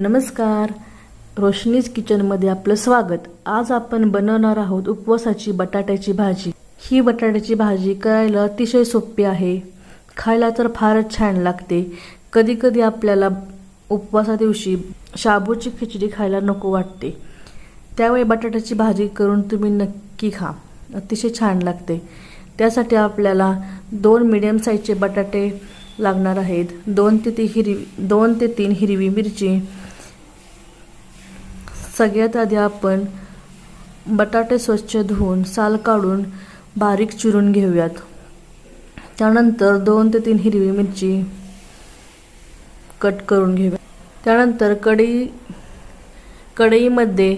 नमस्कार. रोशनीज किचनमध्ये आपलं स्वागत. आज आपण बनवणार आहोत उपवासाची बटाट्याची भाजी. ही बटाट्याची भाजी करायला अतिशय सोपी आहे. खायला तर फारच छान लागते. कधीकधी आपल्याला उपवासा दिवशी शाबूची खिचडी खायला नको वाटते. त्यावेळी बटाट्याची भाजी करून तुम्ही नक्की खा. अतिशय छान लागते. त्यासाठी आपल्याला दोन मिडियम साईजचे बटाटे लागणार आहेत. दोन ते ती हिरवी दोन ते तीन हिरवी मिरची सगळ्यात आधी आपण बटाटे स्वच्छ धुवून साल काढून बारीक चिरून घेऊयात. त्यानंतर दोन ते तीन हिरवी मिरची कट करून घेऊया त्यानंतर कढई कढईमध्ये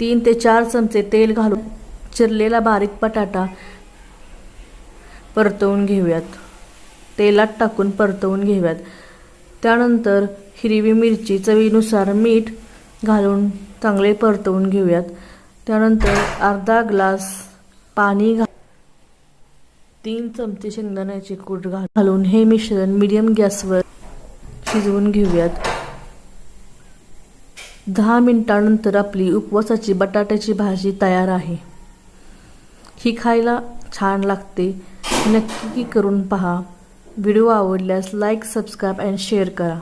तीन ते चार चमचे तेल घालून चिरलेला बारीक बटाटा परतवून घेऊयात. तेलात टाकून परतवून घेऊयात. त्यानंतर हिरवी मिरची चवीनुसार मीठ घालून चांगले परतवून घेऊयात. त्यानंतर अर्धा ग्लास पाणी घा तीन चमचे शेंगदाण्याचे कूट घाल- घालून हे मिश्रण मिडियम गॅसवर शिजवून घेऊयात. दहा मिनटानंतर आपली उपवासाची बटाट्याची भाजी तयार आहे. ही खायला छान लागते. नक्की करून पहा. व्हिडिओ आवडल्यास लाईक सबस्क्राईब अँड शेअर करा.